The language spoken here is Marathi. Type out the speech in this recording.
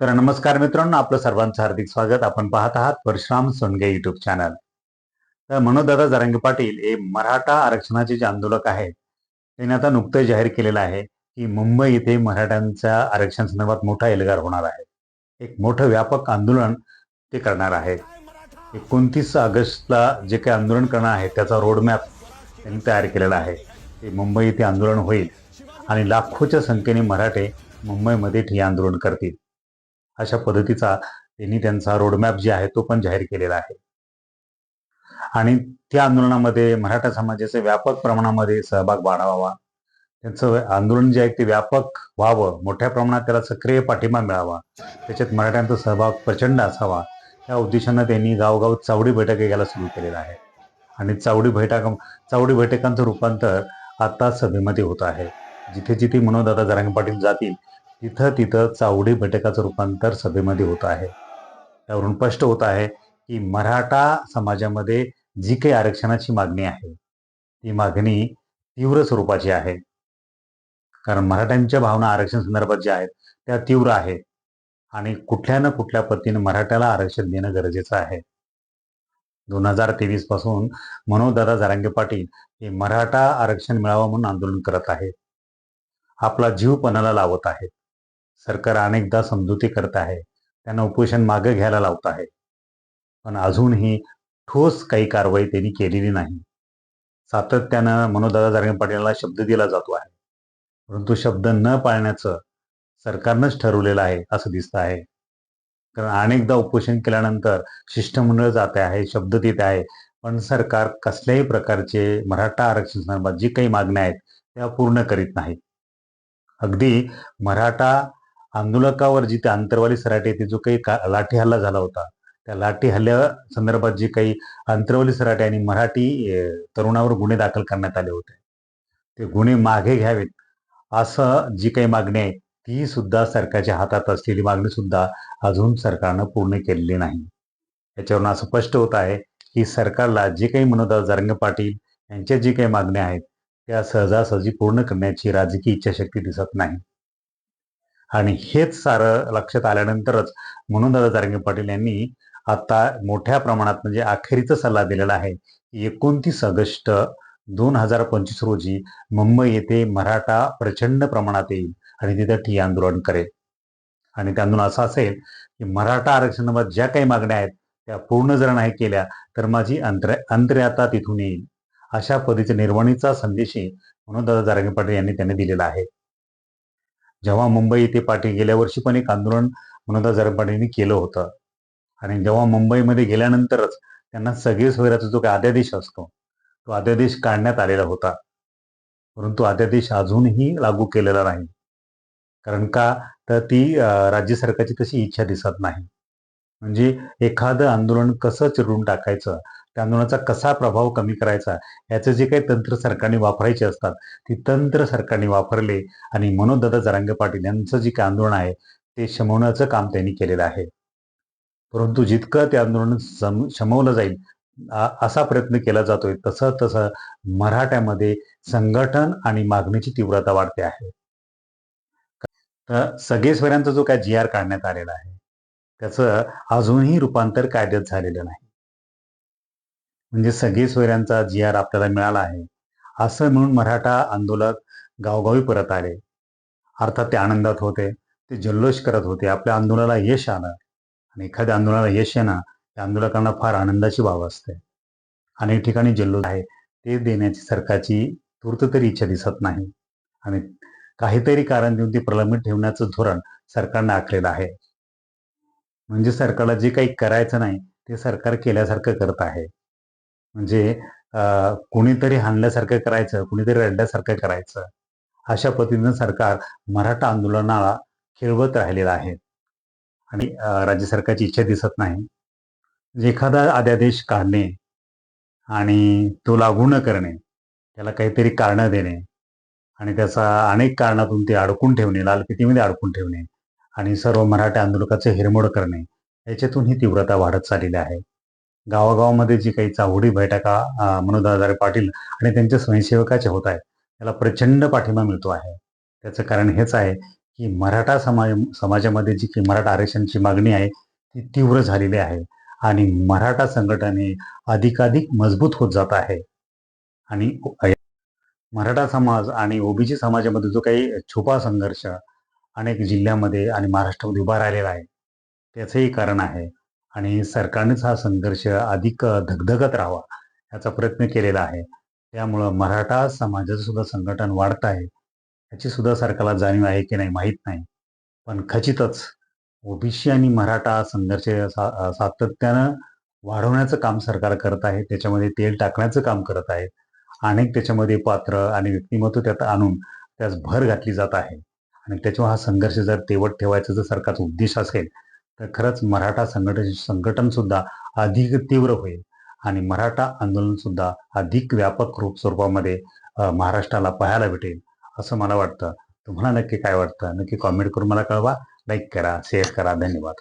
तर नमस्कार मित्रांनो आपलं सर्वांचं हार्दिक स्वागत. आपण पाहत आहात परशुराम सोनगे युट्यूब चॅनल तर मनोदादा जरांगे पाटील हे मराठा आरक्षणाचे जे आंदोलक आहेत त्यांनी आता नुकतं जाहीर केलेलं आहे की मुंबई येथे मराठ्यांच्या आरक्षण संदर्भात मोठा एल्गार होणार आहे. एक मोठं व्यापक आंदोलन ते करणार आहेत एकोणतीस ऑगस्टला जे काही आंदोलन करणार आहे त्याचा रोडमॅप त्यांनी तयार केलेला आहे. ते मुंबई येथे आंदोलन होईल आणि लाखोच्या संख्येने मराठे मुंबईमध्ये ठिय्या आंदोलन करतील. अशा पद्धतीचा त्यांनी त्यांचा रोडमॅप जे आहे तो पण जाहीर केलेला आहे. आणि त्या आंदोलनामध्ये मराठा समाजाचे व्यापक प्रमाणामध्ये सहभाग वाढवावा त्यांचं आंदोलन जे आहे ते व्यापक व्हावं. मोठ्या प्रमाणात त्याला सक्रिय पाठिंबा मिळावा. त्याच्यात मराठ्यांचा सहभाग प्रचंड असावा. या उद्देशानं त्यांनी गावगाव चावडी बैठक घ्यायला सुरू केलेला आहे. आणि चावडी बैठक चावडी बैठकांचं रूपांतर आता सभेमध्ये होत आहे. जिथे जिथे मनोदादा जरांगे पाटील जातील तिथं तिथं चावडी बैठकाचं रूपांतर सभेमध्ये होत आहे. त्यावरून स्पष्ट होत आहे की मराठा समाजामध्ये जी काही आरक्षणाची मागणी आहे ती मागणी तीव्र स्वरूपाची आहे. कारण मराठ्यांच्या भावना आरक्षण संदर्भात ज्या आहेत त्या तीव्र आहेत. आणि कुठल्या ना कुठल्या पद्धतीने मराठ्याला आरक्षण देणं गरजेचं आहे. दोन हजार तेवीसपासून मनोजदादा जारांगे पाटील हे मराठा आरक्षण मिळावं म्हणून आंदोलन करत आहेत. आपला जीव पणाला लावत आहेत. सरकार अनेकदा समजुती करत आहे. त्यांना उपोषण मागे घ्यायला लावत आहे. पण अजूनही ठोस काही कारवाई त्यांनी केलेली नाही. सातत्यानं मनोदादा जारंगे पाटीलला शब्द दिला जातो आहे. परंतु शब्द न पाळण्याचं सरकारनंच ठरवलेलं आहे असं दिसतं आहे. कारण अनेकदा उपोषण केल्यानंतर शिष्टमंडळ जाते आहे शब्द देत आहे. पण सरकार कसल्याही प्रकारचे मराठा आरक्षण संदर्भात जी काही मागण्या आहेत त्या पूर्ण करीत नाही. अगदी मराठा आंदोलकावर जिथे अंतरवाली सराटे येथे जो काही का लाठी हल्ला झाला होता त्या लाठी हल्ल्या संदर्भात जे काही अंतरवाली सराटे आणि मराठी तरुणावर गुन्हे दाखल करण्यात आले होते. ते गुन्हे मागे घ्यावेत असं जी काही मागणी आहे ती सुद्धा सरकारच्या हातात असलेली मागणी सुद्धा अजून सरकारनं पूर्ण केलेली नाही. याच्यावरून असं स्पष्ट होत आहे की सरकारला जे काही म्हणत जरंग पाटील यांच्या जी काही मागण्या आहेत त्या सहजासहजी पूर्ण करण्याची राजकीय इच्छाशक्ती दिसत नाही. आणि हेच सारं लक्षात आल्यानंतरच म्हणून दादा जारंगे पाटील यांनी आता मोठ्या प्रमाणात म्हणजे अखेरीचा सल्ला दिलेला आहे. एकोणतीस ऑगस्ट दोन हजार पंचवीस रोजी मुंबई येथे मराठा प्रचंड प्रमाणात येईल आणि तिथे ठिय आंदोलन करेल. आणि त्यांदोलन असं असेल की मराठा आरक्षणाबाबत ज्या काही मागण्या आहेत त्या पूर्ण जर नाही केल्या तर माझी अंतर अंतर्याता तिथून येईल. अशा पद्धतीच्या निर्वाणीचा संदेशही म्हणून दादा जारंगे पाटील यांनी त्यांनी दिलेला आहे. जेव्हा मुंबई येथे पाठी गेल्या वर्षी पण एक आंदोलन मनोदा जारंगे केलं होतं. आणि जेव्हा मुंबईमध्ये गेल्यानंतरच त्यांना सगळे सोयराचा जो काही अध्यादेश असतो तो अध्यादेश काढण्यात आलेला होता. परंतु अध्यादेश अजूनही लागू केलेला नाही. कारण का? तर ती राज्य सरकारची तशी इच्छा दिसत नाही. म्हणजे एखादं आंदोलन कसं चिरून टाकायचं? त्या आंदोलनाचा कसा प्रभाव कमी करायचा याचं जे काही तंत्र सरकारने वापरायचे असतात ती तंत्र सरकारने वापरले आणि मनोदत्ता जरांगे पाटील यांचं जे काही आंदोलन आहे ते शमवण्याचं काम त्यांनी केलेलं आहे. परंतु जितकं ते आंदोलन सम शमवलं जाईल असा प्रयत्न केला जातोय तसं तसं मराठ्यामध्ये संघटन आणि मागणीची तीव्रता वाढते आहे. तर सगळे स्वरांचा जो काय जी आर काढण्यात आलेला आहे त्याचं अजूनही रूपांतर कायद्यात झालेलं नाही. म्हणजे सगळे सोयऱ्यांचा जी आर आपल्याला मिळाला आहे. असं म्हणून मराठा आंदोलक गावगावी परत आले. अर्थात ते आनंदात होते ते जल्लोष करत होते. आपल्या आंदोलनाला यश आलं. आणि एखाद्या आंदोलनाला यश येणं त्या आंदोलकांना फार आनंदाची बाब असते. अनेक ठिकाणी जल्लोष आहे. ते देण्याची सरकारची तूर्त तरी इच्छा दिसत नाही. आणि काहीतरी कारण देऊन ते प्रलंबित ठेवण्याचं धोरण सरकारने आखलेलं आहे. म्हणजे सरकारला जे काही करायचं नाही ते सरकार केल्यासारखं करत आहे. म्हणजे कुणीतरी हाणल्यासारखं करायचं कुणीतरी रडल्यासारखं करायचं अशा पद्धतीनं सरकार मराठा आंदोलनाला खेळवत राहिलेलं आहे. आणि राज्य सरकारची इच्छा दिसत नाही. म्हणजे एखादा अध्यादेश काढणे आणि तो लागू न करणे त्याला काहीतरी कारणं देणे आणि त्याचा अनेक कारणातून ते अडकून ठेवणे लालपितीमध्ये अडकून ठेवणे आणि सर्व मराठा आंदोलकाचे हिरमोड करणे याच्यातून ही तीव्रता वाढत चाललेली आहे. गावागावामध्ये जी काही चावडी बैठका मनोदादारे पाटील आणि त्यांच्या स्वयंसेवकाच्या होत आहेत त्याला प्रचंड पाठिंबा मिळतो आहे. त्याचं कारण हेच आहे की मराठा समाज समाजामध्ये जी की मराठा आरक्षणची मागणी आहे ती तीव्र झालेली आहे आणि मराठा संघटने अधिकाधिक मजबूत होत जात आहे. आणि मराठा समाज आणि ओबीसी समाजामध्ये जो काही छुपा संघर्ष अनेक जिल्ह्यामध्ये आणि महाराष्ट्रामध्ये उभा राहिलेला आहे त्याचंही कारण आहे. आणि सरकारनेच हा संघर्ष अधिक धगधगत राहावा याचा प्रयत्न केलेला आहे. त्यामुळं मराठा समाजाचं सुद्धा संघटन वाढत आहे. याची सुद्धा सरकारला जाणीव आहे की नाही माहीत नाही. पण खचितच ओबीसी आणि मराठा संघर्ष सा सातत्यानं वाढवण्याचं काम सरकार करत आहे. त्याच्यामध्ये तेल टाकण्याचं काम करत आहे. अनेक त्याच्यामध्ये पात्र आणि व्यक्तिमत्व त्यात आणून त्यास भर घातली जात आहे. आणि त्याच्यामुळे हा संघर्ष जर तेवट ठेवायचा जर सरकारचा उद्देश असेल तर खरंच मराठा संघटन संघटन सुद्धा अधिक तीव्र होईल. आणि मराठा आंदोलन सुद्धा अधिक व्यापक रूप स्वरूपामध्ये महाराष्ट्राला पाहायला भेटेल असं मला वाटतं. तुम्हाला नक्की काय वाटतं? नक्की कॉमेंट करून मला कळवा. लाईक करा शेअर करा. धन्यवाद.